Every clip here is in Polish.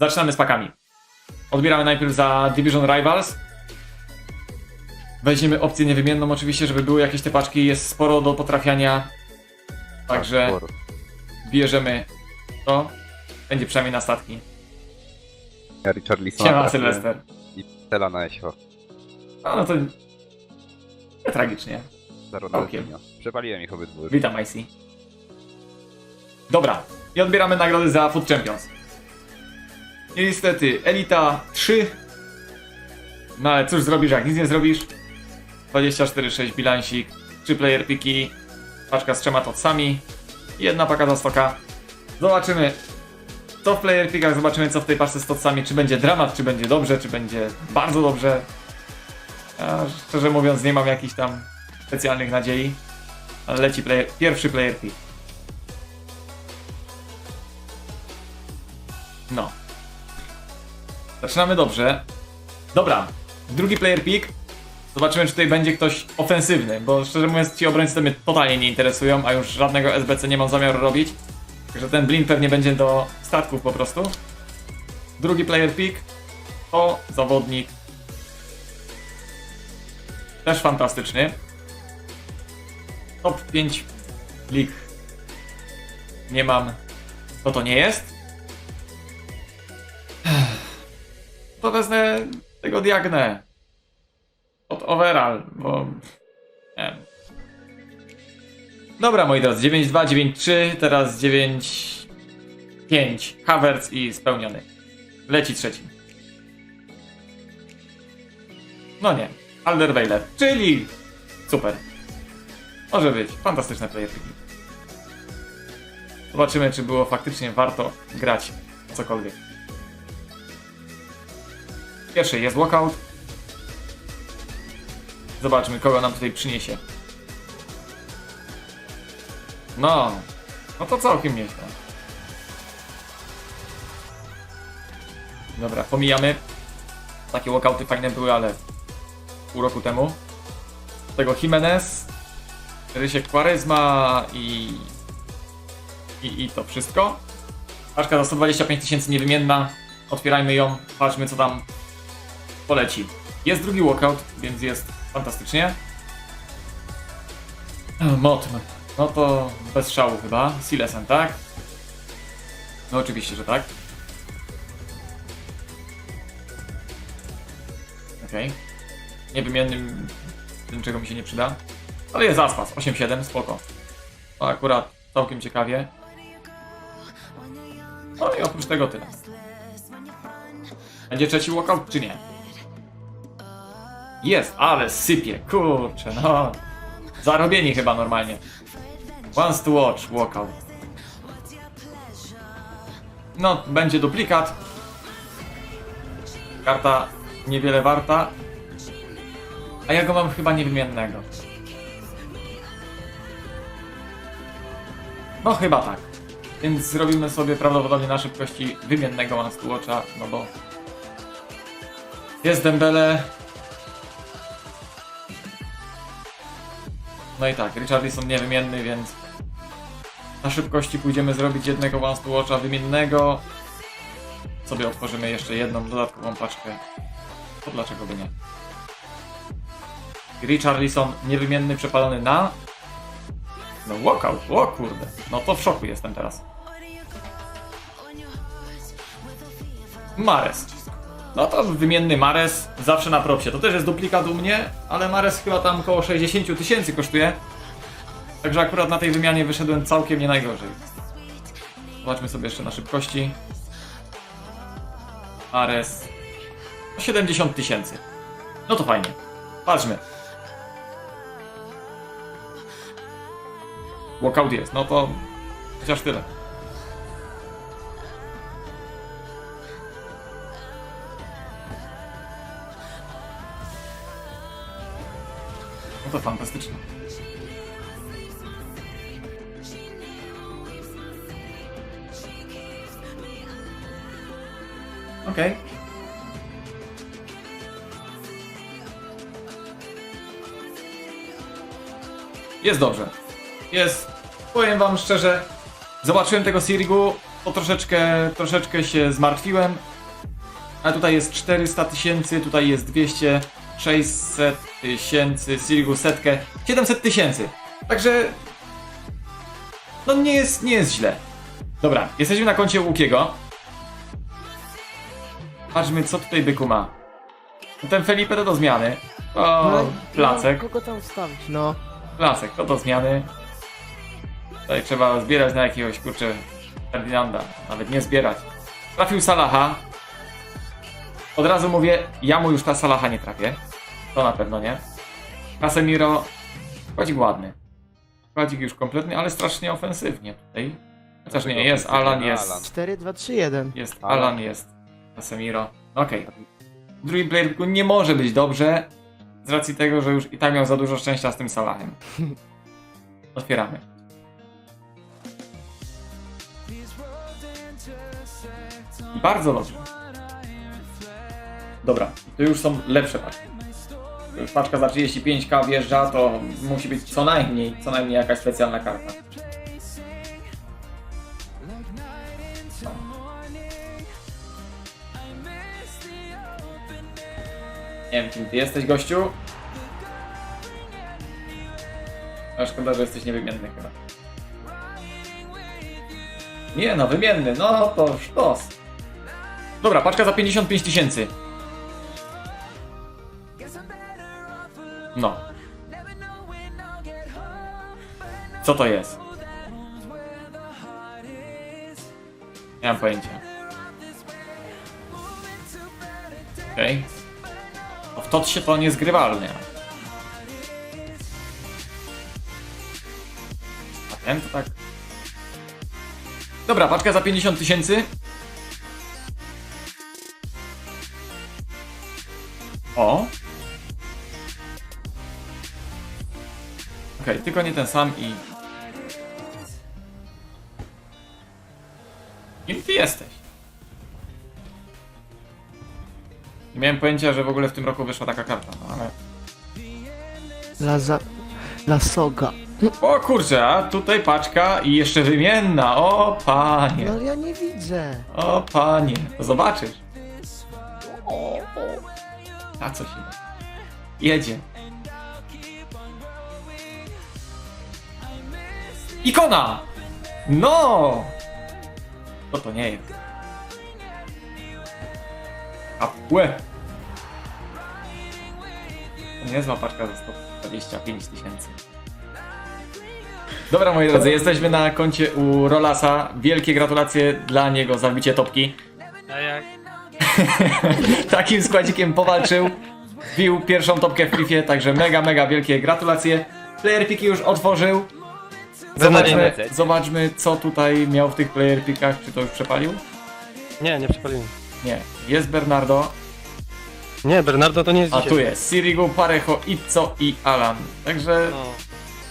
Zaczynamy z pakami. Odbieramy najpierw za Division Rivals. Weźmiemy opcję niewymienną oczywiście, żeby były jakieś te paczki. Jest sporo do potrafiania. Także Sporo. bierzemy to. Będzie przynajmniej na statki. Ja Richarlisona Siema trafiłem Sylwester. I Stella na Echo. No, no to nie tragicznie. Za. Ronaldinho. Przepaliłem ich obydwu. Witam IC. Dobra, i odbieramy nagrody za Food Champions. I niestety, Elita 3. No ale cóż zrobisz, jak nic nie zrobisz? 24,6 bilansik, 3 player piki, paczka z trzema totsami, jedna paka za stoka. Zobaczymy, co w player zobaczymy co w tej paczce z totsami, czy będzie dramat, czy będzie dobrze, czy będzie bardzo dobrze. Ja szczerze mówiąc nie mam jakichś tam specjalnych nadziei. Ale leci player, pierwszy player pick. Zaczynamy dobrze. Dobra, drugi player pick. Zobaczymy, czy tutaj będzie ktoś ofensywny, bo szczerze mówiąc, ci obrońcy mnie totalnie nie interesują, a już żadnego SBC nie mam zamiaru robić. Także ten blink pewnie będzie do statków po prostu. Drugi player pick to zawodnik. Też fantastyczny. Top 5 lig nie mam. To to nie jest. To wezmę tego diagnę. Od overall, bo. Nie. Dobra, moi drodzy, 9-2, 9-3, teraz 9-5. Havertz i spełniony. Leci trzeci. No nie. Alderweiler, czyli super. Może być. Fantastyczne player picki. Zobaczymy, czy było faktycznie warto grać cokolwiek. Pierwszy jest walkout. Zobaczmy, kogo nam tutaj przyniesie. No, no to całkiem nieźle. Dobra, pomijamy. Takie walkouty fajne były, ale pół roku temu. Tego Jimenez, Rysiek Quaresma i, i. i to wszystko. Paczka za 125 tysięcy niewymienna. Otwierajmy ją, patrzmy co tam poleci. Jest drugi walkout, więc jest fantastycznie. Motm. No to bez szału chyba. Silesen, tak? No oczywiście, że tak. Okej. Niewymiennym tym, czego mi się nie przyda. Ale jest zaspas, 8-7, spoko. To akurat całkiem ciekawie. No i oprócz tego tyle. Będzie trzeci walkout, czy nie? Jest, ale sypie, kurczę, no. Zarobieni chyba normalnie. Once to watch, walkout. No, będzie duplikat. Karta niewiele warta. A ja go mam chyba niewymiennego. No chyba tak. Więc zrobimy sobie prawdopodobnie na szybkości wymiennego One to Watcha, no bo jest Dembele. No i tak, Richarlison niewymienny, więc na szybkości pójdziemy zrobić jednego One to Watcha wymiennego. Sobie otworzymy jeszcze jedną dodatkową paczkę. To dlaczego by nie? Richarlison niewymienny przepalony na no walkout, o kurde. No to w szoku jestem teraz. Mares. No to wymienny Mares, zawsze na propsie. To też jest duplikat u mnie, ale Mares chyba tam około 60 000 tysięcy kosztuje. Także akurat na tej wymianie wyszedłem całkiem nie najgorzej. Zobaczmy sobie jeszcze na szybkości. Mares. 70 000 tysięcy. No to fajnie. Patrzmy. Walkout jest, no to chociaż tyle. No to fantastyczne. Okej. Jest dobrze. Jest, powiem wam szczerze, zobaczyłem tego Sirigu, to troszeczkę, troszeczkę się zmartwiłem. A tutaj jest 400 tysięcy, tutaj jest 200, 600 tysięcy, Sirigu setkę, 700 tysięcy. Także no nie jest, nie jest źle. Dobra, jesteśmy na koncie Łukiego. Patrzmy, co tutaj byku ma. No ten Felipe to do zmiany. O, No, placek. No, kogo tam wstawić? No. Placek, to do zmiany. Tutaj trzeba zbierać na jakiegoś kurczę Ferdynanda. Nawet nie zbierać. Trafił Salaha. Od razu mówię, ja mu już ta Salaha nie trafię. To na pewno nie. Casemiro. Kładzik ładny. Kładzik już kompletny, ale strasznie ofensywnie tutaj. Chociaż nie, jest Alan, jest. Alan. 4, 2, 3, 1. Jest Alan. Jest Casemiro. Okej. Drugi player tylko nie może być dobrze. Z racji tego, że już i tak miał za dużo szczęścia z tym Salahem. Otwieramy. Bardzo dobrze. Dobra, to już są lepsze paczki. Paczka za 35k wjeżdża, to musi być co najmniej, co najmniej jakaś specjalna karta. Nie wiem, kim ty jesteś, gościu. No szkoda, że jesteś niewymienny chyba. Nie no, wymienny, no to sztos. Dobra, paczka za 55 tysięcy. No. Co to jest? Nie mam pojęcia. Okej. Okay. W TOT się to niezgrywalne. A ten to tak... Dobra, paczka za 50 tysięcy. O! Okej, tylko nie ten sam i... Kim ty jesteś? Nie miałem pojęcia, że w ogóle w tym roku wyszła taka karta, no ale... La, za... La Soga. O kurczę, a tutaj paczka i jeszcze wymienna, o panie, No ja nie widzę. o panie, zobaczysz. A co się Jedzie. Ikona! No! To to nie jest. A łe! To niezła paczka za 125 tysięcy. Dobra moi drodzy, jesteśmy na koncie u Rolasa. Wielkie gratulacje dla niego za wbicie topki. A jak? Takim składzikiem powalczył. Wbił pierwszą topkę w klifie, także mega, mega wielkie gratulacje. Player piki już otworzył. Zobaczmy, zobaczmy co tutaj miał w tych player pikach. Czy to już przepalił? Nie, nie przepaliłem. Nie. Jest Bernardo, Nie, Bernardo to nie jest a dzisiaj. tu jest Sirigu, Parejo, Itzo i Alan. Także No.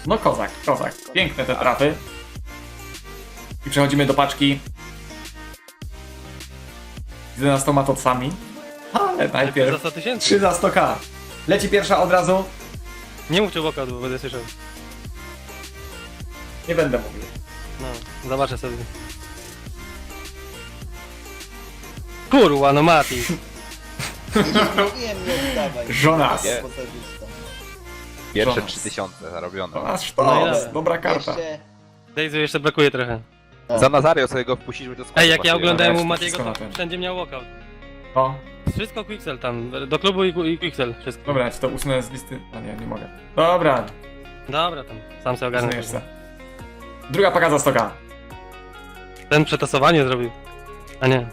No kozak, kozak. Piękne te trafy. I przechodzimy do paczki. Z 11 tocami. Ale Za najpierw 100 tysięcy. 3 za 100k. Leci pierwsza od razu. Nie mówcie boka, bo będę słyszał. Nie będę mówił. No, zobaczę sobie. Kurwa, no Mati. Mówiłem nie oddawaj. Nie. Montażysta. Pierwsze Żonas. 3000 zarobione. Aż No i to, dobra. dobra karta. Jeszcze... Daisy jeszcze brakuje trochę. Za Nazario sobie go wpuścić, żeby to składu Ej, jak ja oglądałem ja u Matiego, wszystko na to ten. wszędzie miał walkout. O, Wszystko Quixel tam, do klubu i, i Quixel, wszystko. dobra, ja ci to usunę z listy. A nie, nie mogę. Dobra, Dobra tam, sam sobie ogarnę. usunujesz se. Druga paka za 100k. Ten przetasowanie zrobił. A nie.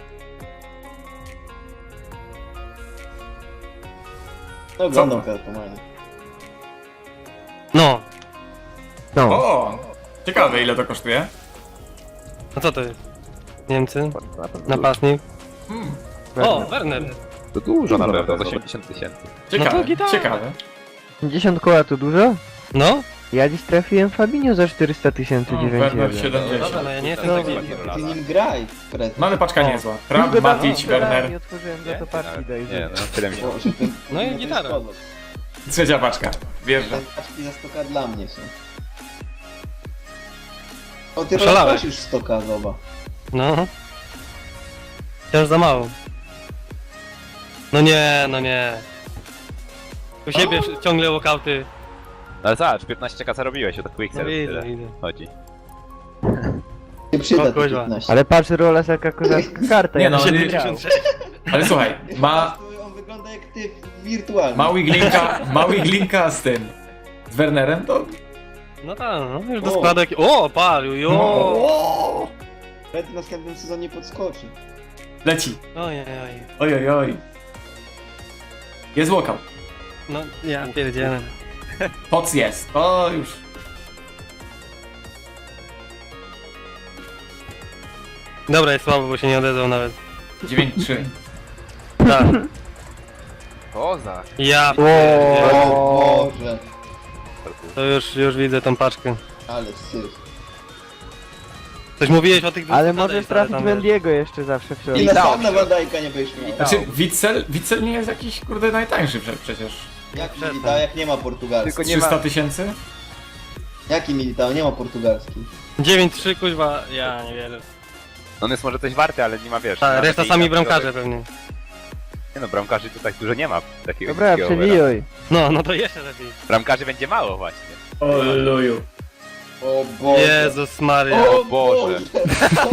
No, oglądam. No, No. O! Ciekawe ile to kosztuje. no co to jest? Niemcy, napastnik. Hmm, O, Werner. To dużo na pewno, za 80 tysięcy. ciekawe, No to gitara. ciekawe. 50 koła to dużo? No, Ja dziś trafiłem Fabinho za 400 tysięcy O, Werner 91. 70. dobra, no ja nie jestem No, taki... Ty nim graj w kret. No ale paczka O. niezła. Trump, Matic, Werner. Nie otworzyłem Nie, za to paczki daj. nie, no 70. Bo, że ten- No i ten gitara. spadek. Trzecia paczka. Wjeżdża. Te paczki za 100 dla mnie są. O, ty Oszalałeś. masz już 100 zoba. No. Wciąż za mało. No nie, no nie. U siebie ciągle walkouty. Ale zobacz, 15k zarobiłeś od Quick No widzę, widzę. chodzi. Nie przyda O, te kuźwa. 15. Ale patrz, Roles jaka kozacka karta. Nie ja no, bym nie- nie grał. 76. Ale słuchaj, ma, On wygląda jak ty wirtualny. mały glinka, mały glinka z tym. Z Wernerem to... No tak, no już do O. składek. O, palił, jo! O! Fred w następnym sezonie podskoczy. Leci. Ojej, oj. Oj, oj, oj. Jest walkout. No, ja pierdzielę. Poc jest. O, już. Dobra, jest słabo, bo się nie odezwał nawet. 9-3. Tak. Koza! Ja O. Boże, To już, już widzę tą paczkę. ale syf. Coś mówiłeś o tych dwóch Ale zadajach, możesz trafić tam wiesz. Mendiego jeszcze zawsze w I środku. na dało sam na się. Dijk'a nie będziesz miał. Znaczy, Witzel, Witzel nie jest jakiś, kurde, najtańszy prze- przecież. Jaki Przestań. Militao, jak nie ma portugalski? Tylko nie 300 ma... tysięcy? Jaki Militao, nie ma portugalski. 9-3 kuźwa, ja nie wierzę. On jest może coś warty, ale nie ma wiesz... Tak, ma reszta sami środek. bramkarze pewnie. Nie no, bramkarzy to tak dużo nie ma takiego Dobra, niskiego overa. przewijuj. No, no to jeszcze lepiej. Bramkarzy będzie mało właśnie. Oluju. O Boże. Jezus Maria. O Boże. O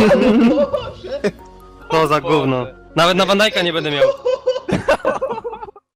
Boże. To za gówno. Nawet na Bandajka nie będę miał.